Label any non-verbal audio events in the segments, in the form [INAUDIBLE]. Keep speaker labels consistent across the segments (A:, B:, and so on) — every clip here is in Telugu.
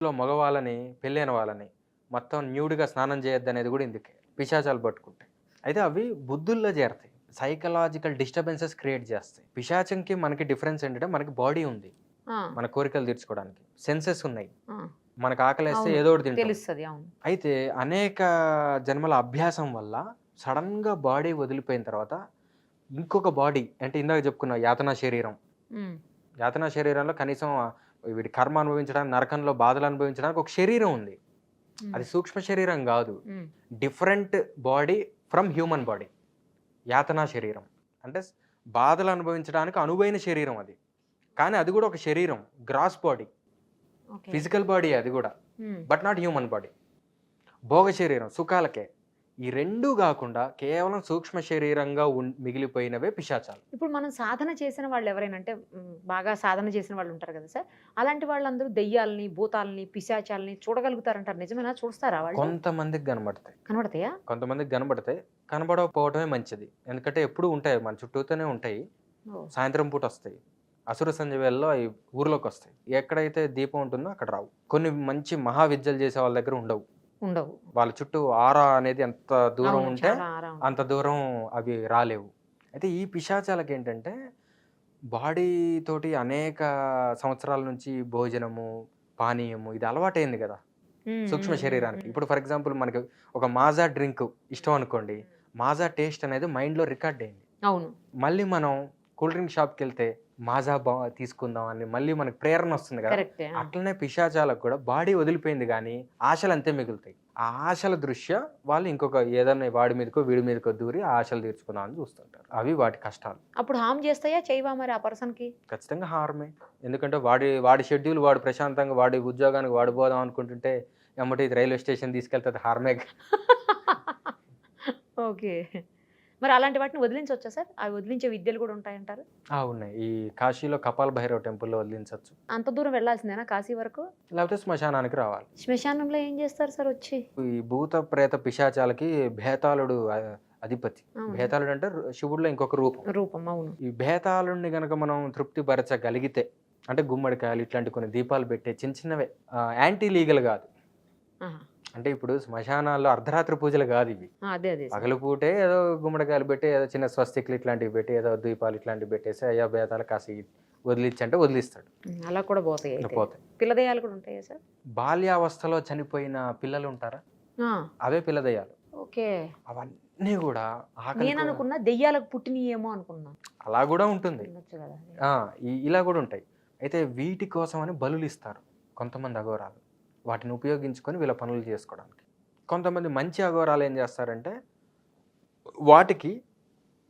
A: లో మగవాళ్ళని పెళ్ళైన వాళ్ళని మొత్తం న్యూడ్గా స్నానం చేయొద్దు అనేది కూడా ఇందుకే. పిశాచాలు పట్టుకుంటాయి అయితే అవి బుద్ధుల్లో చేరతాయి. సైకలాజికల్ డిస్టర్బెన్సెస్ క్రియేట్ చేస్తాయి. పిశాచంకి మనకి డిఫరెన్స్ ఏంటంటే మనకి బాడీ ఉంది. మన కోరికలు తీర్చుకోవడానికి. సెన్సెస్ ఉన్నాయి. మనకు ఆకలేస్తే ఏదో ఒకటి
B: తెలుస్తుంది
A: అయితే అనేక జన్మల అభ్యాసం వల్ల సడన్గా బాడీ వదిలిపోయిన తర్వాత ఇంకొక బాడీ అంటే ఇందాక చెప్పుకున్న యాతనా శరీరం. యాతనా శరీరంలో కనీసం వీడి కర్మ అనుభవించడానికి నరకంలో బాధలు అనుభవించడానికి ఒక శరీరం ఉంది. అది సూక్ష్మ శరీరం కాదు. Different body from human body. యాతనా శరీరం. అంటే బాధలు అనుభవించడానికి అనువైన శరీరం అది. కానీ అది కూడా ఒక శరీరం. Gross body. ఫిజికల్ బాడీ అది కూడా. But not human body. భోగ శరీరం సుఖాలకే. ఈ రెండూ కాకుండా కేవలం సూక్ష్మ శరీరంగా మిగిలిపోయినవే పిశాచాలు.
B: ఇప్పుడు మనం సాధన చేసిన వాళ్ళు ఎవరైనా అంటే బాగా సాధన చేసిన వాళ్ళు ఉంటారు కదా సార్ అలాంటి వాళ్ళందరూ దెయ్యాలని భూతాలని పిశాచాలని చూడగలుగుతారంటారు నిజమేనా? చూస్తారా వాళ్ళు?
A: కొంతమందికి కనబడతాయి.
B: కనబడతాయా?
A: కొంతమందికి కనబడతాయి. కనబడకపోవడమే మంచిది. ఎందుకంటే ఎప్పుడు ఉంటాయి మన చుట్టూతోనే ఉంటాయి. సాయంత్రం పూట వస్తాయి. అసుర సంధ్య వేళలో అవి ఊర్లోకి వస్తాయి. ఎక్కడైతే దీపం ఉంటుందో అక్కడ రావు. కొన్ని మంచి మహావిద్యలు చేసే వాళ్ళ దగ్గర ఉండవు.
B: ఉండవు.
A: వాళ్ళ చుట్టూ ఆరా అనేది ఎంత దూరం ఉంటే. అంత దూరం అవి రాలేవు. అయితే ఈ పిశాచాలకి ఏంటంటే బాడీ తోటి అనేక సంవత్సరాల నుంచి భోజనము పానీయము ఇది అలవాటైంది కదా. సూక్ష్మ శరీరానికి. ఇప్పుడు ఫర్ ఎగ్జాంపుల్ మనకి ఒక మాజా డ్రింక్ ఇష్టం అనుకోండి మాజా టేస్ట్ అనేది మైండ్లో రికార్డ్ అయింది.
B: అవును.
A: మళ్ళీ మనం కూల్ డ్రింక్ షాప్కి వెళ్తే మాజా బా తీసుకుందాం అని మళ్ళీ మనకి ప్రేరణ వస్తుంది కదా. అట్లనే పిశాచాలకు కూడా బాడీ వదిలిపోయింది కానీ ఆశలు అంతే మిగులుతాయి. ఆ ఆశల దృష్ట్యా వాళ్ళు ఇంకొక ఏదైనా వాడి మీదకో వీడి మీదకో దూరి ఆశలు తీర్చుకుందాం అని చూస్తుంటారు. అవి వాటి కష్టాలు.
B: అప్పుడు హామ్ చేస్తాయా? చేయవా మరి ఆ పర్సన్కి
A: ఖచ్చితంగా హారమే. ఎందుకంటే వాడి వాడి షెడ్యూల్ వాడు ప్రశాంతంగా వాడి ఉద్యోగానికి వాడిపోదాం అనుకుంటుంటే ఎమ్మటి రైల్వే స్టేషన్ తీసుకెళ్తే హారమే. [LAUGHS]
B: ఓకే. మరి అలాంటి వాటిని వదిలించవచ్చా సార్? అవి వదిలించే విద్యలు కూడా ఉంటాయంటారు?
A: ఆ, ఉన్నాయి. ఈ కాశీలో కపాల్ భైరవ్ టెంపుల్లో వదిలించవచ్చు
B: అంత దూరం వెళ్ళాల్సిందేనా కాశీ వరకు?
A: లేకపోతే శ్మశానానికి రావాలి.
B: శ్మశానంలో ఏం చేస్తారు సార్ వచ్చి?
A: ఈ భూత ప్రేత పిశాచాలకి భేతాళుడు అధిపతి. భేతాళుడు అంటే శివుడిలో ఇంకొక రూపం.
B: రూపం అవును.
A: ఈ భేతాళుడిని గనక మనం తృప్తిపరచగలిగితే అంటే గుమ్మడికాయలు ఇట్లాంటి కొన్ని దీపాలు పెట్టే చిన్న చిన్నవే యాంటీ లీగల్ కాదు. అంటే ఇప్పుడు శ్మశానాల్లో అర్ధరాత్రి పూజలు కాదు ఇవి.
B: అదే అదే.
A: పగలు పూటే ఏదో గుమ్మడికాయలు పెట్టి ఏదో చిన్న స్వస్తికులు ఇట్లాంటివి పెట్టి ఏదో దీపాలు ఇట్లాంటివి పెట్టేసి అయ్యా భేతాలు కాసి వదిలిచ్చి అంటే వదిలిస్తాడు.
B: అలా కూడా పోతాయి.
A: పోతాయి.
B: పిల్లదయాలు కూడా ఉంటాయా సార్?
A: బాల్యావస్థలో చనిపోయిన పిల్లలు ఉంటారా? అవే పిల్లదయ్యాలు
B: ఓకే.
A: అవన్నీ కూడా
B: నేను అనుకున్నా దెయ్యాలకు పుట్టినయేమో అనుకున్నా.
A: అలా కూడా ఉంటుంది. ఇలా కూడా ఉంటాయి. అయితే వీటి కోసం అని బలులు ఇస్తారు కొంతమంది అఘోరాలు. వాటిని ఉపయోగించుకొని వీళ్ళ పనులు చేసుకోవడానికి. కొంతమంది మంచి అఘోరాలు ఏం చేస్తారంటే వాటికి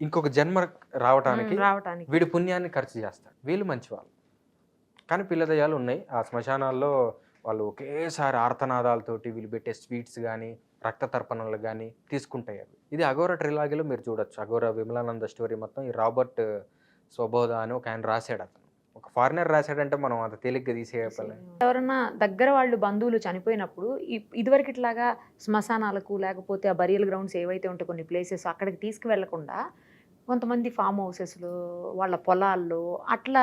A: ఇంకొక జన్మ రావటానికి వీడి పుణ్యాన్ని ఖర్చు చేస్తారు. వీళ్ళు మంచివాళ్ళు. కానీ పిల్లదయాలు ఉన్నాయి. ఆ శ్మశానాల్లో వాళ్ళు ఒకేసారి ఆర్తనాదాలతోటి వీళ్ళు పెట్టే స్వీట్స్ కానీ రక్త తర్పణలు కానీ తీసుకుంటాయి అవి. ఇది అఘోర ట్రిలాగీలో మీరు చూడొచ్చు. అఘోర విమలానంద స్టోరీ మొత్తం ఈ రాబర్ట్ స్వబోధ అని ఒక ఆయన రాశాడు అతను ఒక ఫారినర్ రాశాడంటే మనం అంత తేలిగ్గా తీసేయగలం.
B: ఎవరన్నా దగ్గర వాళ్ళు బంధువులు చనిపోయినప్పుడు ఇదివరకు ఇట్లాగా శ్మశానాలకు లేకపోతే ఆ బరియల్ గ్రౌండ్స్ ఏవైతే ఉంటాయి కొన్ని ప్లేసెస్ అక్కడికి తీసుకువెళ్ళకుండా కొంతమంది ఫామ్ హౌసెస్లో వాళ్ళ పొలాల్లో అట్లా.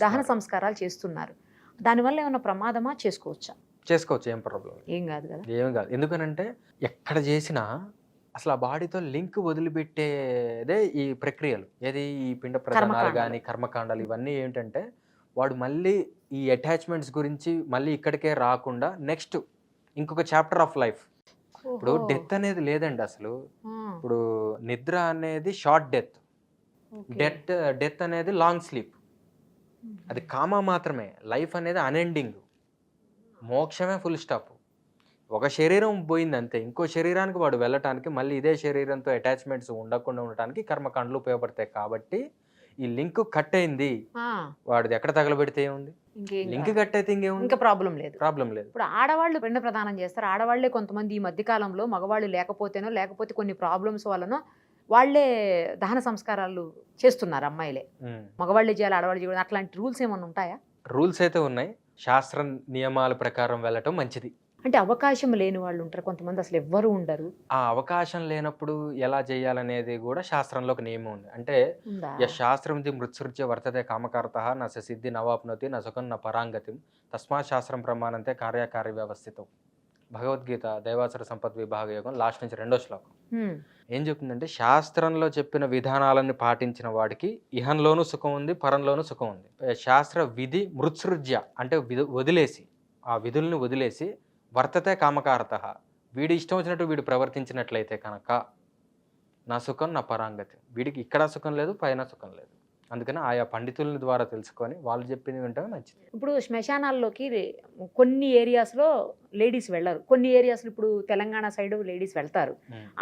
B: దహన సంస్కారాలు చేస్తున్నారు. దానివల్ల ఏమైనా ప్రమాదమా? చేసుకోవచ్చా?
A: చేసుకోవచ్చు ఏం ప్రాబ్లం
B: ఏం కాదు కదా.
A: ఏం కాదు. ఎందుకనంటే ఎక్కడ చేసినా అసలు ఆ బాడీతో లింక్ వదిలిపెట్టేదే ఈ ప్రక్రియలు. ఏది ఈ పిండ ప్రధానాలు. కానీ కర్మకాండాలు ఇవన్నీ ఏంటంటే వాడు మళ్ళీ ఈ అటాచ్మెంట్స్ గురించి మళ్ళీ ఇక్కడికే రాకుండా నెక్స్ట్ ఇంకొక చాప్టర్ ఆఫ్ లైఫ్. ఇప్పుడు. డెత్ అనేది లేదండి అసలు. ఇప్పుడు నిద్ర అనేది షార్ట్ డెత్. డెత్ డెత్ అనేది లాంగ్ స్లీప్. అది కామా మాత్రమే. లైఫ్ అనేది అన్ఎండింగ్. మోక్షమే ఫుల్ స్టాప్. ఒక శరీరం పోయింది అంతే ఇంకో శరీరానికి వాడు వెళ్ళటానికి మళ్ళీ ఇదే శరీరంతో అటాచ్మెంట్స్ ఉండకుండా ఉండటానికి కర్మకాండలు ఉపయోగపడతాయి కాబట్టి ఈ లింక్ కట్ అయింది. వాడిది ఎక్కడ తగలబెడితే ఏముంది? లింక్. కట్ అయితే ఇంకేముంది?
B: ఇంకా ప్రాబ్లం లేదు.
A: ప్రాబ్లం లేదు.
B: ఇప్పుడు ఆడవాళ్ళు పిండ ప్రదానం చేస్తారు. ఆడవాళ్ళే కొంతమంది ఈ మధ్యకాలంలో మగవాళ్ళు లేకపోతేనో లేకపోతే కొన్ని ప్రాబ్లమ్స్ వలన వాళ్ళే దహన సంస్కారాలు చేస్తున్నారు అమ్మాయిలే. మగవాళ్ళే చేయాలి ఆడవాళ్ళు చేయాలి అట్లాంటి రూల్స్ ఏమైనా ఉంటాయా?
A: రూల్స్ అయితే ఉన్నాయి. శాస్త్ర నియమాల ప్రకారం వెళ్ళటం మంచిది.
B: అంటే అవకాశం లేని వాళ్ళు ఉంటారు. కొంతమంది అసలు ఎవ్వరు ఉండరు.
A: ఆ అవకాశం లేనప్పుడు ఎలా చేయాలనేది కూడా శాస్త్రంలో ఒక నియమం ఉంది. అంటే శాస్త్రం ది మృత్సృత్య వర్తతే కామకారత న సిద్ధి నవాప్నోతి న సుఖం న పరాంగతిం. తస్మాత్ శాస్త్రం ప్రమాణంతే కార్యకార్య వ్యవస్థితం. భగవద్గీత దైవాసుర సంపత్ విభాగ యోగం లాస్ట్ నుంచి రెండో శ్లోకం. ఏం చెప్తుందంటే శాస్త్రంలో చెప్పిన విధానాలను పాటించిన వాడికి ఇహంలోనూ సుఖం ఉంది పరంలోనూ సుఖం ఉంది. శాస్త్ర విధి మృత్సృజ్య అంటే వదిలేసి ఆ విధుల్ని వదిలేసి వర్తతే కామకారత. వీడి ఇష్టం వచ్చినట్టు వీడు ప్రవర్తించినట్లయితే కనుక నా సుఖం నా పరాంగతి. వీడికి ఇక్కడ సుఖం లేదు పైన సుఖం లేదు. అందుకని ఆయా పండితుల ద్వారా తెలుసుకొని వాళ్ళు చెప్పింది వింటే మంచిది.
B: ఇప్పుడు శ్మశానాల్లోకి కొన్ని ఏరియాస్లో లేడీస్ వెళ్ళరు. కొన్ని ఏరియాస్లో ఇప్పుడు తెలంగాణ సైడ్ లేడీస్ వెళ్తారు.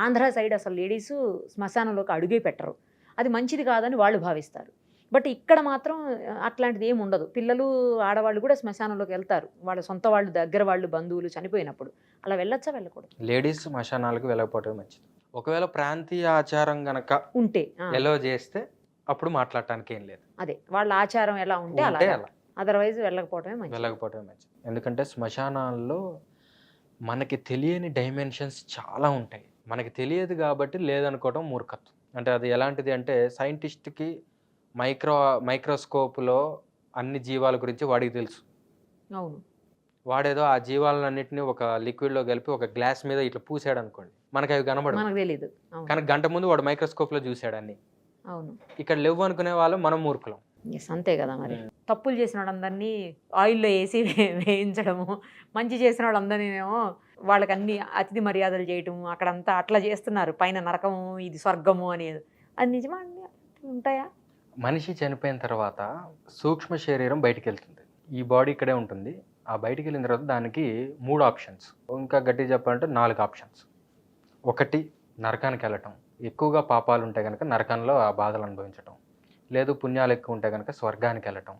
B: ఆంధ్ర సైడ్ అసలు లేడీస్ శ్మశానంలోకి అడుగే పెట్టరు. అది మంచిది కాదని వాళ్ళు భావిస్తారు. బట్ ఇక్కడ మాత్రం అట్లాంటిది ఏమి ఉండదు. పిల్లలు ఆడవాళ్ళు కూడా శ్మశానంలోకి వెళ్తారు. వాళ్ళ సొంత వాళ్ళు దగ్గర వాళ్ళు బంధువులు చనిపోయినప్పుడు. అలా వెళ్ళొచ్చా వెళ్ళకూడదు?
A: లేడీస్ శ్మశానాలకు వెళ్ళకపోవటం మంచిది. ఒకవేళ ప్రాంతీయ ఆచారం గనక
B: ఉంటే
A: ఎలో చేస్తే అప్పుడు మాట్లాడటానికి ఏం లేదు.
B: అదే వాళ్ళ ఆచారం ఎలా ఉంటే అలా. అదర్వైజ్ వెళ్ళకపోవటమే మంచిది.
A: వెళ్ళకపోవటం మంచిది. ఎందుకంటే శ్మశానాల్లో మనకి తెలియని డైమెన్షన్స్ చాలా ఉంటాయి. మనకి తెలియదు కాబట్టి లేదనుకోవడం మూర్ఖత్వం. అంటే అది ఎలాంటిది అంటే సైంటిస్ట్కి మైక్రో మైక్రోస్కోప్లో అన్ని జీవాల గురించి వాడికి తెలుసు.
B: అవును.
A: వాడేదో ఆ జీవాలన్నింటినీ ఒక లిక్విడ్లో కలిపి ఒక గ్లాస్ మీద ఇట్లా పూసాడు అనుకోండి మనకి అవి కనబడవు.
B: మనకు తెలియదు
A: కానీ గంట ముందు వాడు మైక్రోస్కోప్లో చూశాడు అన్ని.
B: అవును.
A: ఇక్కడ లేవు అనుకునే వాళ్ళు మనం మూర్ఖులం.
B: ఎస్ అంతే కదా మరి. తప్పులు చేసిన వాళ్ళందరినీ ఆయిల్లో వేసి వేయించడము. మంచి చేసిన వాళ్ళందరినేమో వాళ్ళకి అన్ని అతిథి మర్యాదలు చేయటము. అక్కడంతా అట్లా చేస్తున్నారు. పైన నరకము ఇది స్వర్గము అనేది. అది నిజమా అండి? ఉంటాయా?
A: మనిషి చనిపోయిన తర్వాత సూక్ష్మ శరీరం బయటికి వెళ్తుంది ఈ బాడీ ఇక్కడే ఉంటుంది. ఆ బయటికి వెళ్ళిన తర్వాత దానికి మూడు ఆప్షన్స్. ఇంకా గట్టి చెప్పాలంటే నాలుగు ఆప్షన్స్. ఒకటి నరకానికి వెళ్ళటం. ఎక్కువగా పాపాలు ఉంటే కనుక నరకంలో ఆ బాధలు అనుభవించటం. లేదు పుణ్యాలు ఎక్కువ ఉంటే కనుక స్వర్గానికి వెళ్ళటం.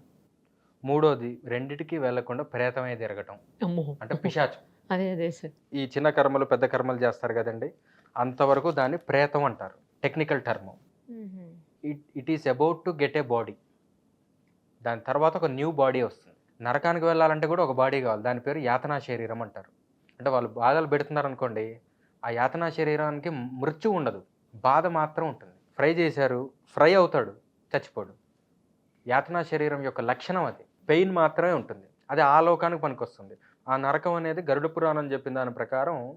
A: మూడోది రెండిటికి వెళ్ళకుండా ప్రేతమై తిరగటం. అంటే పిశాచం.
B: అదే అదే సార్.
A: ఈ చిన్న కర్మలు పెద్ద కర్మలు చేస్తారు కదండి. అంతవరకు దాన్ని ప్రేతం అంటారు. Technical term. It it is about to get a body. దాని తర్వాత ఒక న్యూ బాడీ వస్తుంది. నరకానికి వెళ్ళాలంటే కూడా ఒక బాడీ కావాలి. దాని పేరు యాతనా శరీరం అంటారు. అంటే వాళ్ళు బాధలు పెడుతున్నారు అనుకోండి ఆ యాతనా శరీరానికి మృత్యు ఉండదు. బాధ మాత్రం ఉంటుంది. ఫ్రై చేశారు ఫ్రై అవుతాడు చచ్చిపోడు. యాతనా శరీరం యొక్క లక్షణం అది. పెయిన్ మాత్రమే ఉంటుంది. అది ఆ లోకానికి పనికొస్తుంది. ఆ నరకం అనేది గరుడ పురాణం చెప్పిన దాని ప్రకారం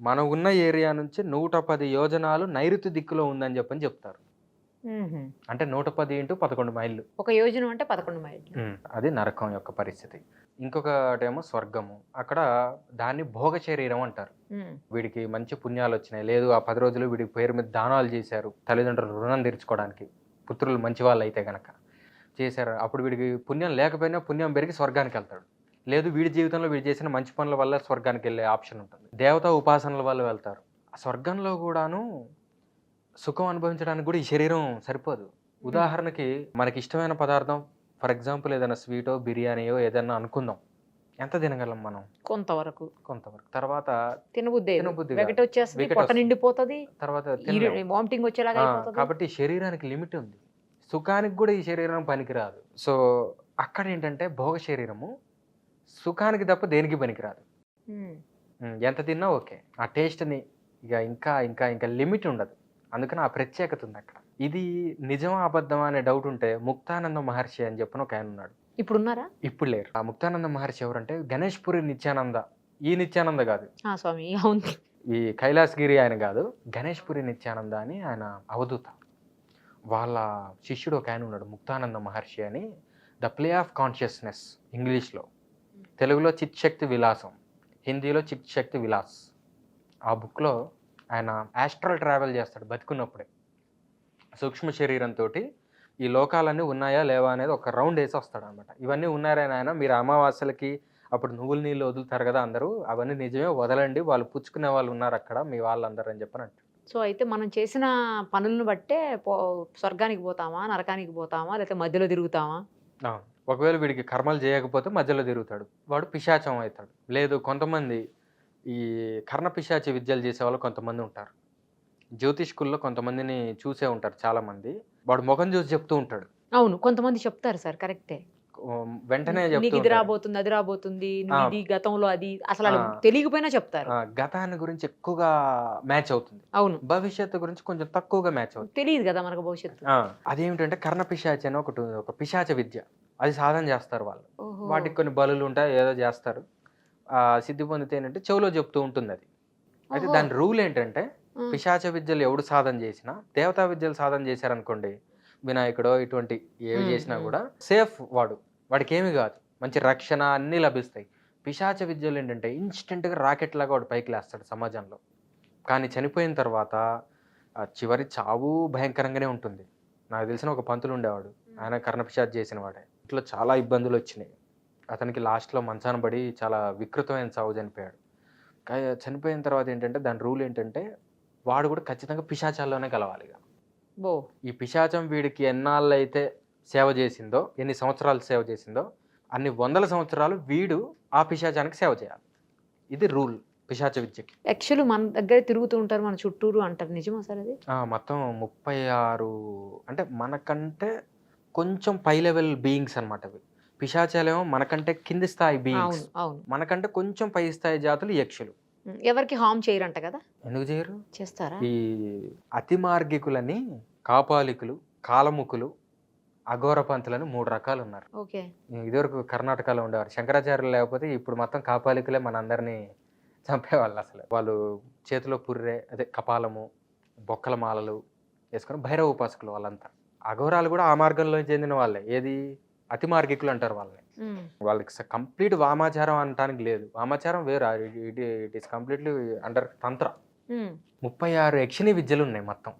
A: మనం ఉన్న ఏరియా నుంచి నూట పది యోజనాలు నైరుతి దిక్కులో ఉందని చెప్పని చెప్తారు. అంటే నూట పది ఇంటూ పదకొండు మైళ్ళు.
B: ఒక యోజన అంటే పదకొండు మైళ్ళు.
A: అది నరకం యొక్క పరిస్థితి. ఇంకొకటేమో స్వర్గము. అక్కడ దాన్ని భోగ శరీరం అంటారు. వీడికి మంచి పుణ్యాలు వచ్చినాయి. లేదు ఆ పది రోజులు వీడి పేరు మీద దానాలు చేశారు. తల్లిదండ్రులు రుణం తీర్చుకోవడానికి. పుత్రులు మంచి వాళ్ళు అయితే గనక చేశారు. అప్పుడు వీడికి పుణ్యం లేకపోయినా పుణ్యం పెరిగి స్వర్గానికి వెళ్తాడు. లేదు వీడి జీవితంలో వీడు చేసిన మంచి పనుల వల్ల స్వర్గానికి వెళ్ళే ఆప్షన్ ఉంటుంది. దేవతా ఉపాసనల వల్ల వెళ్తారు. ఆ స్వర్గంలో కూడాను సుఖం అనుభవించడానికి కూడా ఈ శరీరం సరిపోదు. ఉదాహరణకి మనకి ఇష్టమైన పదార్థం ఫర్ ఎగ్జాంపుల్ ఏదైనా స్వీటో బిర్యానీయో ఏదైనా అనుకుందాం. ఎంత తినగలం మనం?
B: కొంతవరకు.
A: కొంతవరకు. తర్వాత
B: తినబుద్ధి. వచ్చేస్తుంది పొట్ట. నిండిపోతుంది
A: తర్వాత.
B: వామిటింగ్ వచ్చేలాగా
A: కాబట్టి శరీరానికి లిమిట్ ఉంది. సుఖానికి కూడా ఈ శరీరం పనికిరాదు. సో అక్కడ ఏంటంటే భోగ శరీరము సుఖానికి తప్ప దేనికి పనికిరాదు. ఎంత తిన్నా ఓకే. ఆ టేస్ట్ని ఇక ఇంకా ఇంకా ఇంకా లిమిట్ ఉండదు. అందుకని ఆ ప్రత్యేకత ఉంది అక్కడ. ఇది నిజమా అబద్ధమా అనే డౌట్ ఉంటే ముక్తానంద మహర్షి అని చెప్పిన ఒక ఆయన ఉన్నాడు.
B: ఇప్పుడు ఉన్నారా
A: ఇప్పుడు లేరు. ఆ ముక్తానంద మహర్షి ఎవరంటే గణేష్ పురి నిత్యానంద. ఈ నిత్యానంద కాదు.
B: స్వామి అవును.
A: ఈ కైలాసగిరి ఆయన కాదు. గణేష్ పురి నిత్యానంద అని ఆయన అవధూత. వాళ్ళ శిష్యుడు ఒక ఆయన ఉన్నాడు ముక్తానంద మహర్షి అని. ద ప్లే ఆఫ్ కాన్షియస్నెస్ ఇంగ్లీష్లో. తెలుగులో చిత్ శక్తి విలాసం. హిందీలో చిత్ శక్తి విలాస్. ఆ బుక్లో ఆయన ఆస్ట్రల్ ట్రావెల్ చేస్తాడు బతికున్నప్పుడే. సూక్ష్మ శరీరంతో ఈ లోకాలన్నీ ఉన్నాయా లేవా అనేది ఒక రౌండ్ వేసి వస్తాడు అనమాట ఇవన్నీ ఉన్నారని ఆయన మీరు అమావాస్యలకి అప్పుడు నువ్వుల నీళ్ళు వదులుతారు కదా అందరూ అవన్నీ నిజమే వదలండి వాళ్ళు పుచ్చుకునే వాళ్ళు ఉన్నారు అక్కడ మీ వాళ్ళందరూ అని చెప్పని అంటాడు.
B: సో అయితే మనం చేసిన పనులను బట్టే పో స్వర్గానికి పోతామా నరకానికి పోతామా లేకపోతే మధ్యలో తిరుగుతామా.
A: ఒకవేళ వీడికి కర్మలు చేయకపోతే మధ్యలో తిరుగుతాడు. వాడు పిశాచం అవుతాడు. లేదు కొంతమంది ఈ కర్ణ పిశాచి విద్యలు చేసే వాళ్ళు కొంతమంది ఉంటారు. జ్యోతిష్కుల్లో కొంతమందిని చూసే ఉంటారు చాలామంది. వాడు ముఖం చూసి చెప్తూ ఉంటాడు.
B: అవును కొంతమంది చెప్తారు సార్ కరెక్టే.
A: వెంటనే
B: నీకు ఇది. రాబోతుంది అది రాబోతుంది. ఇది గతంలో అది అసలు. తెలియకపోయినా చెప్తారు.
A: ఆ, గతాన్ని గురించి ఎక్కువగా మ్యాచ్ అవుతుంది.
B: అవును.
A: భవిష్యత్తు గురించి కొంచెం తక్కువగా మ్యాచ్ అవుతుంది.
B: తెలియదు కదా మనకు భవిష్యత్తు.
A: అదేమిటంటే కర్ణ పిశాచి అని ఒకటి ఒక పిశాచ విద్య. అది సాధన చేస్తారు వాళ్ళు. వాటికి కొన్ని బలులు ఉంటాయి ఏదో చేస్తారు. సిద్ధి పొందితే ఏంటంటే చెవులో చెప్తూ ఉంటుంది అది అయితే. దాని రూల్ ఏంటంటే. పిశాచ విద్యలు ఎవడు సాధన చేసినా దేవతా విద్యలు సాధన చేశారనుకోండి వినాయకుడో ఇటువంటి ఏవి చేసినా. కూడా సేఫ్ వాడు. వాడికి ఏమి కాదు. మంచి రక్షణ అన్నీ లభిస్తాయి. పిశాచ విద్యలు ఏంటంటే ఇన్స్టెంట్గా రాకెట్ లాగా వాడు పైకి లేస్తాడు సమాజంలో. కానీ చనిపోయిన తర్వాత ఆ చివరి చావు భయంకరంగానే ఉంటుంది. నాకు తెలిసిన ఒక పంతులు ఉండేవాడు. ఆయన కర్ణపిశాచ్ చేసిన వాడే. ఇట్లా చాలా ఇబ్బందులు వచ్చినాయి. అతనికి లాస్ట్లో మంచాన పడి చాలా వికృతమైన చావు చనిపోయాడు. చనిపోయిన తర్వాత ఏంటంటే దాని రూల్ ఏంటంటే వాడు కూడా ఖచ్చితంగా పిశాచాల్లోనే కలవాలి ఇక.
B: బో.
A: ఈ పిశాచం వీడికి ఎన్నాళ్ళు అయితే సేవ చేసిందో ఎన్ని సంవత్సరాలు సేవ చేసిందో అన్ని వందల సంవత్సరాలు వీడు ఆ పిశాచానికి సేవ చేయాలి. ఇది రూల్ పిశాచ విద్యకి.
B: యాక్చువల్ మన దగ్గర తిరుగుతూ ఉంటారు మన చుట్టూరు అంటారు. నిజమా సార్ అది?
A: మొత్తం ముప్పై ఆరు అంటే మనకంటే కొంచెం పై లెవెల్ బీయింగ్స్ అనమాట అవి. పిశాచాలేమో మనకంటే కింది స్థాయి బీయింగ్స్
B: అవును
A: మనకంటే కొంచెం పై స్థాయి జాతులు యక్షులు.
B: ఎవరికి హామ్ చేయరంట కదా?
A: ఎందుకు చేయరు?
B: చేస్తారా?
A: ఈ అతి మార్గికులని కాపాలికులు కాలముకులు అఘోర పంతులని మూడు రకాలు ఉన్నారు
B: ఓకే
A: ఇదివరకు కర్ణాటకలో ఉండేవారు. శంకరాచార్యులు లేకపోతే ఇప్పుడు మొత్తం కాపాలికులే మనందరినీ చంపేవాళ్ళు అసలు. వాళ్ళు చేతిలో పుర్రె అదే కపాలము బొక్కల మాలలు వేసుకొని భైరవ ఉపాసకులు వాళ్ళంతా. అఘోరాలు కూడా ఆ మార్గంలో చెందిన వాళ్ళే. ఏది? అతి మార్గికులు అంటారు వాళ్ళని. వాళ్ళకి కంప్లీట్ వామాచారం అనటానికి లేదు. వామాచారం వేరు. It it is completely under tantra. ముప్పై ఆరు యక్షిణీ విద్యలు ఉన్నాయి మొత్తం.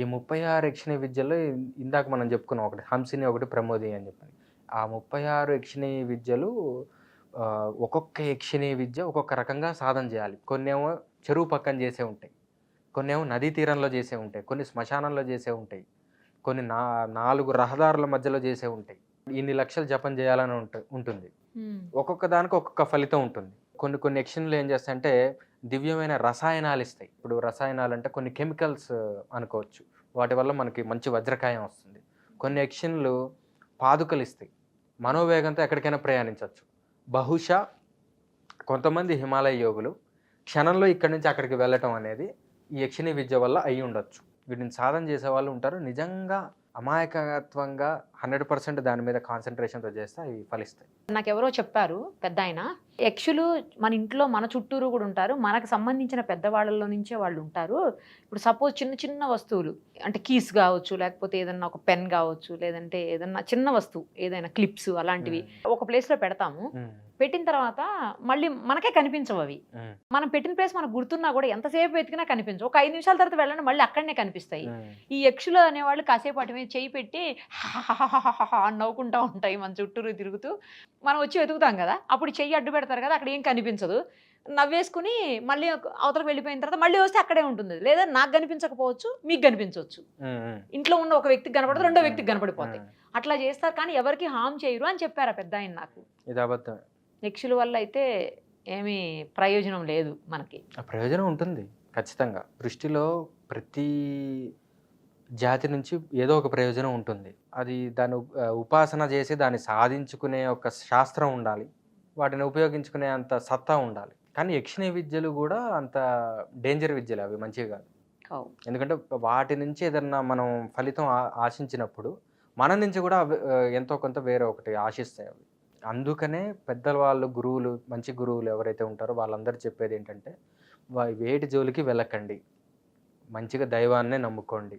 A: ఈ ముప్పై ఆరు యక్షిణీ విద్యలో ఇందాక మనం చెప్పుకున్నాం ఒకటి హంసిని ఒకటి ప్రమోది అని చెప్పని. ఆ ముప్పై ఆరు యక్షిణీ విద్యలు ఒక్కొక్క యక్షిణీ విద్య ఒక్కొక్క రకంగా సాధన చేయాలి. కొన్నేమో చెరువు పక్కన చేసే ఉంటాయి. కొన్నేమో నదీ తీరంలో చేసే ఉంటాయి. కొన్ని శ్మశానంలో చేసే ఉంటాయి. కొన్ని నా నాలుగు రహదారుల మధ్యలో చేసే ఉంటాయి. ఇన్ని లక్షలు జపం చేయాలని ఉంట- ఉంటుంది. ఒక్కొక్క దానికి ఒక్కొక్క ఫలితం ఉంటుంది. కొన్ని కొన్ని యక్షన్లు ఏం చేస్తాయంటే దివ్యమైన రసాయనాలు ఇస్తాయి. ఇప్పుడు రసాయనాలు అంటే కొన్ని కెమికల్స్ అనుకోవచ్చు. వాటి వల్ల మనకి మంచి వజ్రకాయం వస్తుంది. కొన్ని యక్షన్లు పాదుకలు ఇస్తాయి. మనోవేగంతో ఎక్కడికైనా ప్రయాణించవచ్చు. బహుశా కొంతమంది హిమాలయ యోగులు క్షణంలో ఇక్కడి నుంచి అక్కడికి వెళ్ళటం అనేది ఈ యక్షిణీ విద్య వల్ల అయి ఉండొచ్చు వీటిని సాధన చేసే వాళ్ళు ఉంటారు. నిజంగా అమాయకత్వంగా హండ్రెడ్ పర్సెంట్ దాని మీద కాన్సన్ట్రేషన్తో చేస్తే అవి ఫలిస్తాయి.
B: నాకు ఎవరో చెప్పారు పెద్ద ఆయన యక్షులు మన ఇంట్లో మన చుట్టూరు కూడా ఉంటారు మనకు సంబంధించిన పెద్దవాళ్ళలో నుంచే వాళ్ళు ఉంటారు. ఇప్పుడు సపోజ్ చిన్న చిన్న వస్తువులు అంటే కీస్ కావచ్చు లేకపోతే ఏదన్నా ఒక పెన్ కావచ్చు లేదంటే ఏదన్నా చిన్న వస్తువు ఏదైనా క్లిప్స్ అలాంటివి ఒక ప్లేస్లో పెడతాము. పెట్టిన తర్వాత మళ్ళీ మనకే కనిపించవు అవి. మనం పెట్టిన ప్లేస్ మనకు గుర్తున్నా కూడా ఎంతసేపు వెతికినా కనిపించవు. ఒక ఐదు నిమిషాల తర్వాత వెళ్ళండి మళ్ళీ అక్కడనే కనిపిస్తాయి. ఈ యక్షులు అనేవాళ్ళు కాసేపు అటు మీద చేయి పెట్టి హాహాహాహాహా అని నవ్వుకుంటా ఉంటాయి మన చుట్టూరు తిరుగుతూ. మనం వచ్చి వెతుకుతాం కదా అప్పుడు చెయ్యి అడ్డు పెడతారు కదా అక్కడ ఏం కనిపించదు. నవ్వేసుకుని మళ్ళీ అవతలకు వెళ్ళిపోయిన తర్వాత మళ్ళీ వస్తే అక్కడే ఉంటుంది. లేదా నాకు కనిపించకపోవచ్చు మీకు కనిపించవచ్చు. ఇంట్లో ఉన్న ఒక వ్యక్తికి కనపడదు రెండో వ్యక్తికి కనపడిపోతాయి. అట్లా చేస్తారు కానీ ఎవరికి హామ్ చేయరు అని చెప్పారు పెద్ద ఆయన నాకు.
A: ఇది
B: యక్షుల వల్ల అయితే ఏమీ ప్రయోజనం లేదు మనకి.
A: ప్రయోజనం ఉంటుంది ఖచ్చితంగా. దృష్టిలో ప్రతి జాతి నుంచి ఏదో ఒక ప్రయోజనం ఉంటుంది. అది ఆ, ఉపాసన చేసి దాన్ని సాధించుకునే ఒక శాస్త్రం ఉండాలి. వాటిని ఉపయోగించుకునే అంత సత్తా ఉండాలి. కానీ యక్షిణీ విద్యలు కూడా అంత డేంజర్ విద్యలు అవి మంచివి కాదు. ఎందుకంటే వాటి నుంచి ఏదన్నా మనం ఫలితం ఆశించినప్పుడు మన నుంచి కూడా ఎంతో కొంత వేరే ఒకటి ఆశిస్తాయి అవి. అందుకనే పెద్దల వాళ్ళు గురువులు మంచి గురువులు ఎవరైతే ఉంటారో వాళ్ళందరూ చెప్పేది ఏంటంటే వేటి జోలికి వెళ్ళకండి. మంచిగా దైవాన్నే నమ్ముకోండి.